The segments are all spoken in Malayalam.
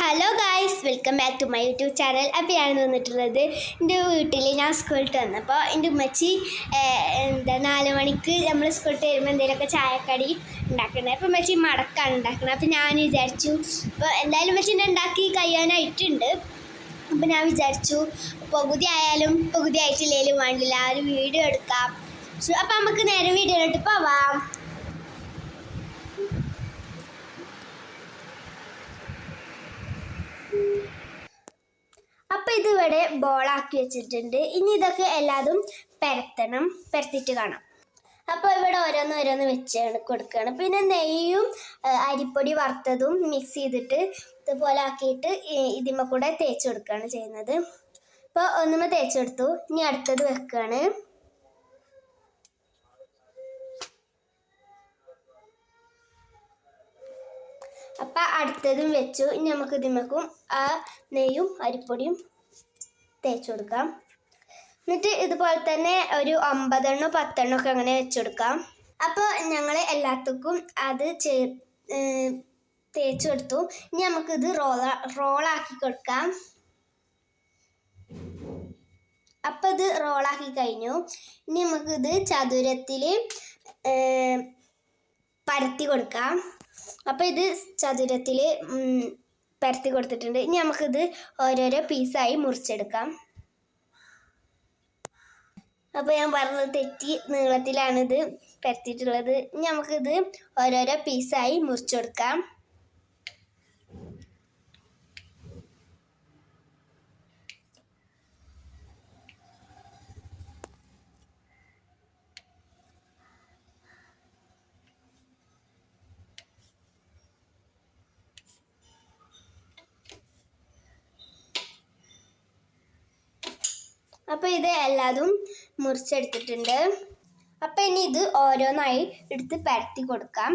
Hello guys welcome back to my YouTube channel അപ്പോൾ ഞാൻ വന്നിട്ടുള്ളത് എന്റെ വീട്ടിൽ ഞാൻ സ്കൂളിട്ട് വന്നപ്പോൾ എന്റെ ഉമ്മച്ചി എന്താ നാല് മണിക്ക് നമ്മൾ സ്കൂളിട്ട് വരുമ്പോൾ എന്തെങ്കിലുമൊക്കെ ചായക്കടി ഉണ്ടാക്കുന്നത് അപ്പോൾ ഉമ്മച്ചി മടക്കാണ് ഉണ്ടാക്കുന്നത് അപ്പോൾ ഞാൻ വിചാരിച്ചു അപ്പോൾ എന്തായാലും ഉമ്മച്ചിന്റെ ഉണ്ടാക്കി കഴിയാനായിട്ടുണ്ട്. അപ്പോൾ ഞാൻ വിചാരിച്ചു പകുതി ആയാലും പകുതി ആയിട്ടില്ലെങ്കിലും വേണ്ടില്ല. ഒരു വീഡിയോ എടുക്കാം. അപ്പോൾ നമുക്ക് നേരെ വീഡിയോയിലോട്ട് പോവാം അപ്പം ഇതിവിടെ ബോളാക്കി വെച്ചിട്ടുണ്ട്. ഇനി ഇതൊക്കെ എല്ലാതും പരത്തണം പരത്തിയിട്ട് കാണാം. അപ്പോൾ ഇവിടെ ഓരോന്ന് ഓരോന്ന് വെച്ചാണ് കൊടുക്കുകയാണ്. പിന്നെ നെയ്യും അരിപ്പൊടി വറുത്തതും മിക്സ് ചെയ്തിട്ട് ഇതുപോലെ ആക്കിയിട്ട് ഇതിമ ഇതിമ്മ കൂടെ തേച്ച് കൊടുക്കുകയാണ് ചെയ്യുന്നത്. അപ്പോൾ ഒന്നുമ്മ തേച്ച് കൊടുത്തു. ഇനി അടുത്തത് വെക്കുകയാണ്. അപ്പം അടുത്തതും വെച്ചു. ഇനി നമുക്ക് ഇതിമ്മക്കും ആ നെയ്യും അരിപ്പൊടിയും തേച്ച് കൊടുക്കാം. എന്നിട്ട് ഇതുപോലെ തന്നെ ഒരു അമ്പതെണ്ണോ പത്തെണ്ണോ ഒക്കെ അങ്ങനെ വെച്ച് കൊടുക്കാം. അപ്പോൾ ഞങ്ങൾ എല്ലാത്തക്കും അത് ചേ തേച്ച് കൊടുത്തു. ഇനി നമുക്കിത് റോള റോളാക്കി കൊടുക്കാം. അപ്പം ഇത് റോളാക്കി കഴിഞ്ഞു. ഇനി നമുക്കിത് ചതുരത്തിൽ പരത്തി കൊടുക്കാം. അപ്പം ഇത് ചതുരത്തിൽ പരത്തി കൊടുത്തിട്ടുണ്ട്. ഇനി നമുക്കിത് ഓരോരോ പീസായി മുറിച്ചെടുക്കാം. അപ്പോൾ ഞാൻ പറഞ്ഞത് തെറ്റി നീളത്തിലാണിത്. പരത്തിയിട്ടുള്ളത്. ഇനി നമുക്കിത് ഓരോരോ പീസായി മുറിച്ചെടുക്കാം. അപ്പോൾ ഇത് എല്ലാതും മുറിച്ചെടുത്തിട്ടുണ്ട്. അപ്പോൾ ഇനി ഇത് ഓരോന്നായി എടുത്ത് പരത്തി കൊടുക്കാം.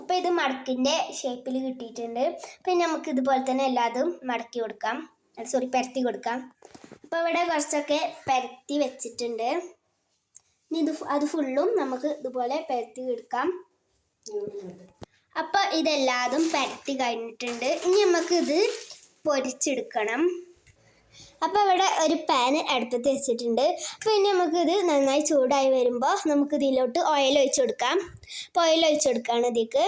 അപ്പോൾ ഇത് മടക്കിന്റെ ഷേപ്പിൽ കിട്ടിയിട്ടുണ്ട്. പിന്നെ നമുക്ക് ഇതുപോലെ തന്നെ എല്ലാതും മടക്കി കൊടുക്കാം. സോറി പരത്തി കൊടുക്കാം. അപ്പോൾ ഇവിടെ കുറച്ചൊക്കെ പരത്തി വെച്ചിട്ടുണ്ട്. ഇനി ഇത് അത് ഫുള്ളും നമുക്ക് ഇതുപോലെ പരത്തി എടുക്കാം. അപ്പോൾ ഇതെല്ലാതും പരത്തി കഴിഞ്ഞിട്ടുണ്ട്. ഇനി നമുക്ക് ഇത് പൊരിച്ചെടുക്കണം. അപ്പോൾ ഇവിടെ ഒരു പാൻ അടുപ്പത്ത് വെച്ചിട്ടുണ്ട്. അപ്പോൾ ഇനി നമുക്കിത് നന്നായി ചൂടായി വരുമ്പോൾ നമുക്കിതിലോട്ട് ഓയിൽ ഒഴിച്ചു കൊടുക്കാം. അപ്പോൾ ഓയിൽ ഒഴിച്ചു കൊടുക്കുകയാണ് ഇതിലേക്ക്.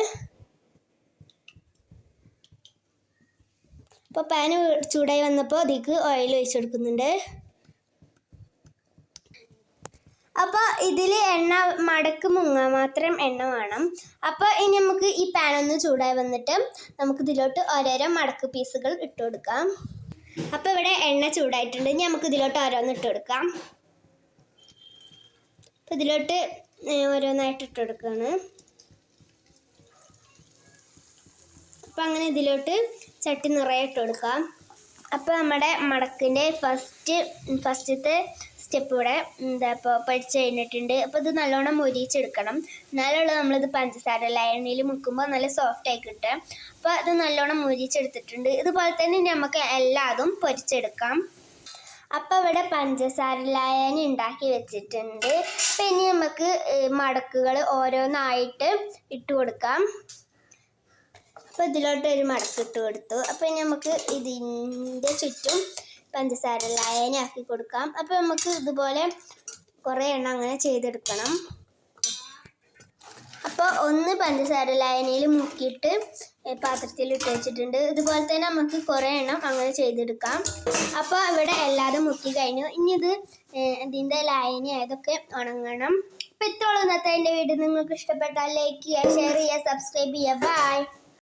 അപ്പോൾ പാൻ ചൂടായി വന്നപ്പോൾ അതിക്ക് ഓയിൽ ഒഴിച്ചു കൊടുക്കുന്നുണ്ട്. അപ്പോൾ ഇതിൽ എണ്ണ മടക്ക് മുങ്ങാൻ മാത്രം എണ്ണ വേണം. അപ്പോൾ ഇനി നമുക്ക് ഈ പാൻ ഒന്ന് ചൂടായി വന്നിട്ട് നമുക്ക് ഇതിലോട്ട് ഓരോരോ മടക്ക് പീസുകൾ ഇട്ട് കൊടുക്കാം. അപ്പോൾ ഇവിടെ എണ്ണ ചൂടായിട്ടുണ്ട്. ഇനി നമുക്ക് ഇതിലോട്ട് ഓരോന്ന് ഇട്ട് കൊടുക്കാം. അപ്പോൾ ഇതിലോട്ട് ഓരോന്നായിട്ട് ഇട്ട് കൊടുക്കുകയാണ് അപ്പോൾ അങ്ങനെ ഇതിലോട്ട് ചട്ടി നിറയെ ഇട്ട് കൊടുക്കാം. അപ്പോൾ നമ്മുടെ മടക്കിന്റെ ഫസ്റ്റ് ഫസ്റ്റത്തെ സ്റ്റെപ്പ് ഇവിടെ എന്താ ഇപ്പോൾ പഠിച്ച് കഴിഞ്ഞിട്ടുണ്ട്. അപ്പോൾ ഇത് നല്ലോണം മൊരിച്ചെടുക്കണം. എന്നാലുള്ള നമ്മളിത് പഞ്ചസാര ലയണിയിൽ മുക്കുമ്പോൾ നല്ല സോഫ്റ്റ് ആയി കിട്ടുക. അപ്പോൾ ഇത് നല്ലോണം മൊരിച്ചെടുത്തിട്ടുണ്ട്. ഇതുപോലെ തന്നെ നമുക്ക് എല്ലാതും പൊരിച്ചെടുക്കാം. അപ്പോൾ ഇവിടെ പഞ്ചസാര ലായനി ഉണ്ടാക്കി വെച്ചിട്ടുണ്ട്. അപ്പം ഇനി നമുക്ക് മടക്കുകൾ ഓരോന്നായിട്ട് ഇട്ട് കൊടുക്കാം. അപ്പോൾ ഇതിലോട്ട് ഒരു മടക്കിട്ട് കൊടുത്തു. അപ്പോൾ നമുക്ക് ഇതിന്റെ ചുറ്റും പഞ്ചസാര ലായനി ആക്കി കൊടുക്കാം. അപ്പോൾ നമുക്ക് ഇതുപോലെ കുറേ എണ്ണം അങ്ങനെ ചെയ്തെടുക്കണം. അപ്പോൾ ഒന്ന് പഞ്ചസാര ലായനിയിൽ മുക്കിയിട്ട് പാത്രത്തിൽ ഇട്ട് വെച്ചിട്ടുണ്ട്. ഇതുപോലെ തന്നെ നമുക്ക് കുറേ എണ്ണം അങ്ങനെ ചെയ്തെടുക്കാം. അപ്പോൾ ഇവിടെ എല്ലാതും മുക്കി കഴിഞ്ഞു. ഇനി ഇത് ഇതിന്റെ ലായനി അതൊക്കെ ഉണങ്ങണം. അപ്പോൾ ഇത്തോളം ഇന്നത്തെ എന്റെ വീഡിയോ. നിങ്ങൾക്ക് ഇഷ്ടപ്പെട്ടാൽ ലൈക്ക് ചെയ്യുക ഷെയർ ചെയ്യുക സബ്സ്ക്രൈബ് ചെയ്യുക. ബൈ